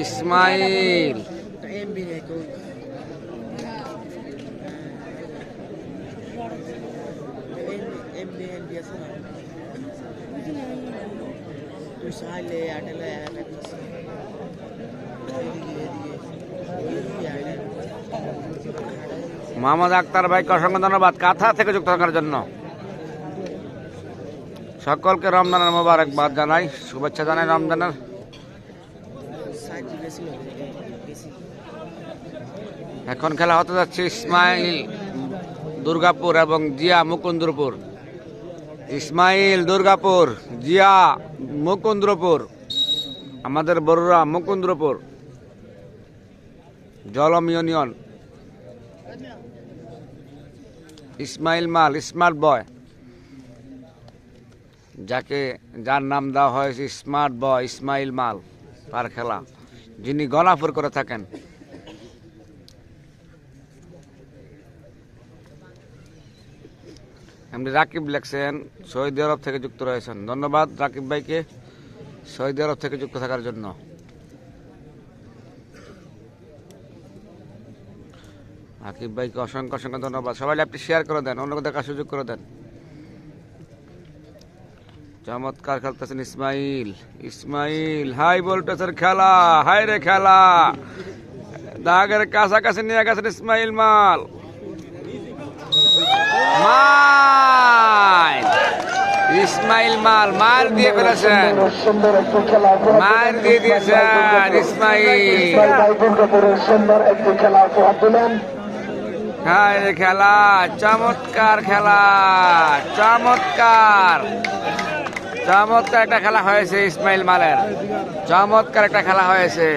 ইসমাইল। মোহাম্মদ আক্তার ভাইকে অসংখ্য ধন্যবাদ। কাথা থেকে যুক্ত থাকার জন্য। সকলকে রমজানের মোবারকবাদ জানাই, শুভেচ্ছা জানাই রমজানের। এখন খেলা হতে যাচ্ছে ইসমাইল দুর্গাপুর এবং জিয়া মুকুন্দরপুর। ইসমাইল দুর্গাপুর, জিয়া মুকুন্দ্রপুর, আমাদের বড়ুরা মুকুন্দ্রপুর, জলম ইউনিয়ন। ইসমাইল মাল, স্মার্ট বয়। যাকে যার নাম দেওয়া হয়েছে স্মার্ট বয়, ইসমাইল মাল, তার খেলা। যিনি গলাপুর করে থাকেন। এমনি রাকিব লেখছেন, সৌদি আরব থেকে যুক্ত রয়েছেন। ধন্যবাদ রাকিব ভাইকে সৌদি আরব থেকে যুক্ত থাকার জন্য। রাকিব ভাইকে অসংখ্য অসংখ্য ধন্যবাদ। সবাই আপনি শেয়ার করে দেন, অন্যকে দেখার সুযোগ করে দেন। চমৎকার খেলতেছেন ইসমাইল। ইসমাইল, হাই ভোল্টেজের খেলা, হাই রে খেলা। দাগের কাছাকাছি নিয়ে গেছেন ইসমাইল মাল। ইসমাইল মাল মার দিয়ে ফেলেছেন। মার দিয়ে দিয়েছেন ইসমাইল। খেলা, চমৎকার খেলা, চমৎকার। চমৎকার একটা খেলা হয়েছে ইসমাইল মালের। চমৎকার একটা খেলা হয়েছে।